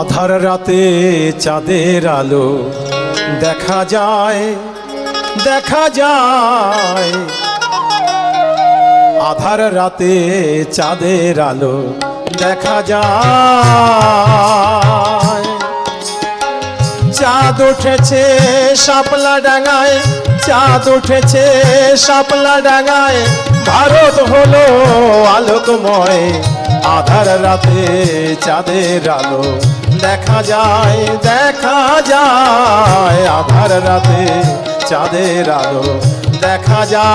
আধার রাতে চাঁদের আলো দেখা যায় দেখা যায়। আধার রাতে চাঁদের আলো দেখা যায়। চাঁদ উঠেছে শাপলা ডাঙায়, চাঁদ উঠেছে শাপলা ডাঙায়। ভারত হলো আলোকময়, আধার রাতে চাঁদের আলো দেখা যায় দেখা যায় আধার রাতে চাঁদের আলো দেখা যায়।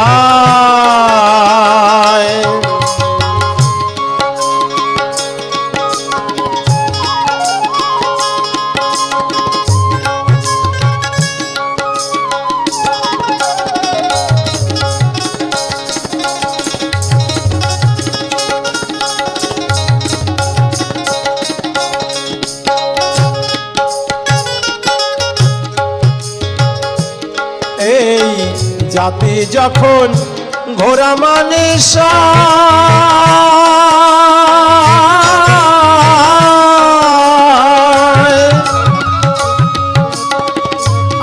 জাতি যখন ঘোড়া মানে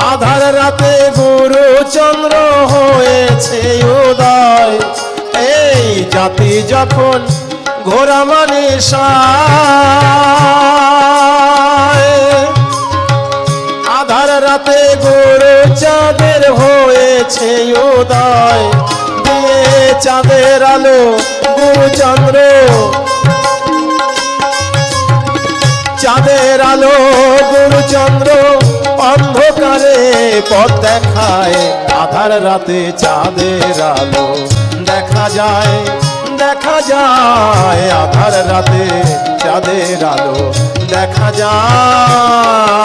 আধার রাতে গুরু চন্দ্র হয়েছে উদয়। এই জাতি যখন ঘোড়া মানে আধার হয়েছে উদয়। দিয়ে চাঁদের আলো গুরু চন্দ্র। চাঁদের আলো গুরুচন্দ্র অন্ধকারে পথ দেখায়। আধার রাতে চাঁদের আলো, দেখা যায় দেখা যায়। আধার রাতে চাঁদের আলো, দেখা যায়।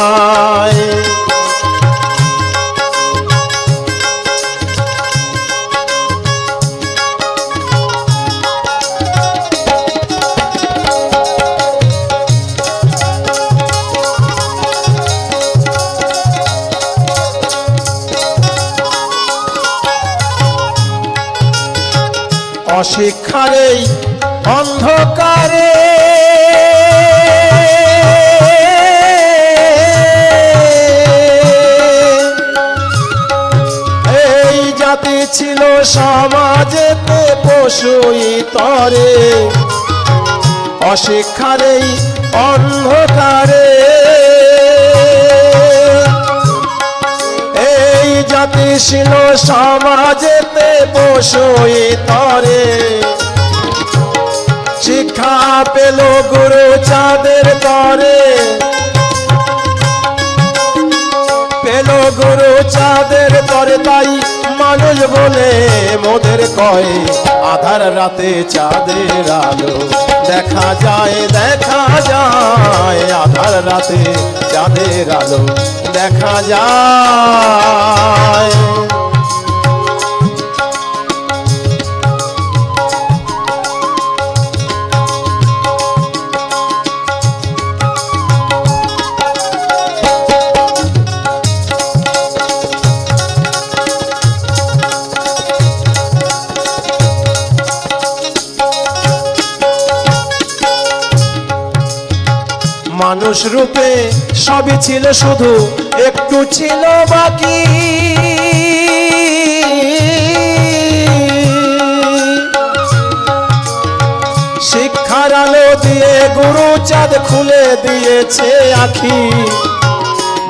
অশিক্ষারে অন্ধকারে। এই জাতি ছিল সমাজেতে পশুই তরে। অশিক্ষারে অন্ধকারে। ছিল সমাজেতে বসই তরে। শিক্ষা পেল গুরু চাঁদের তরে। পেল গুরু চাঁদের তরে, তাই মানুষ বলে মোদের কয়, আধার রাতে চাঁদের আলো। দেখা যায় দেখা যায়, আধার রাতে চাঁদের আলো। দেখা যায়। মানুষ রূপে সবই ছিল শুধু, একটু ছিল বাকি। শিক্ষার আলো দিয়ে গুরু চাঁদ খুলে দিয়েছে আখি।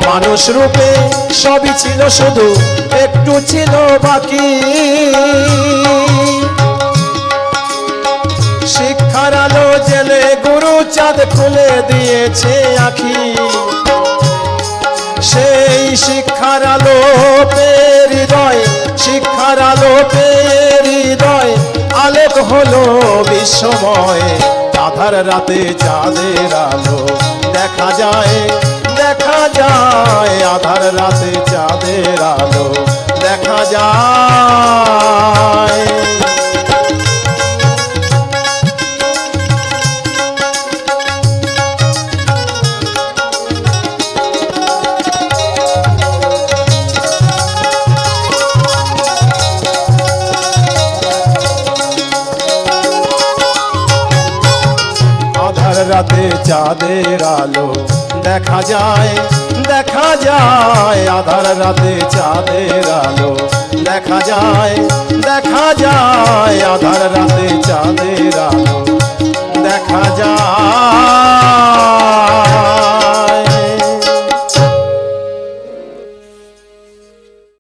মানুষ রূপে সবই ছিল শুধু, একটু ছিল বাকি। চাঁদ খুলে দিয়েছে আখি। সেই শিক্ষার আলো হৃদয়, শিক্ষার আলো হৃদয়, আলোক হলো বিশ্বময়। আধার রাতে চাঁদের আলো, দেখা যায় দেখা যায়। আধার রাতে চাঁদের আলো, দেখা যায়। রাতে চাঁদের আলো। দেখা যায় দেখা যায় আধার রাতে চাঁদের আলো। দেখা যায় দেখা যায় আধার রাতে চাঁদের আলো।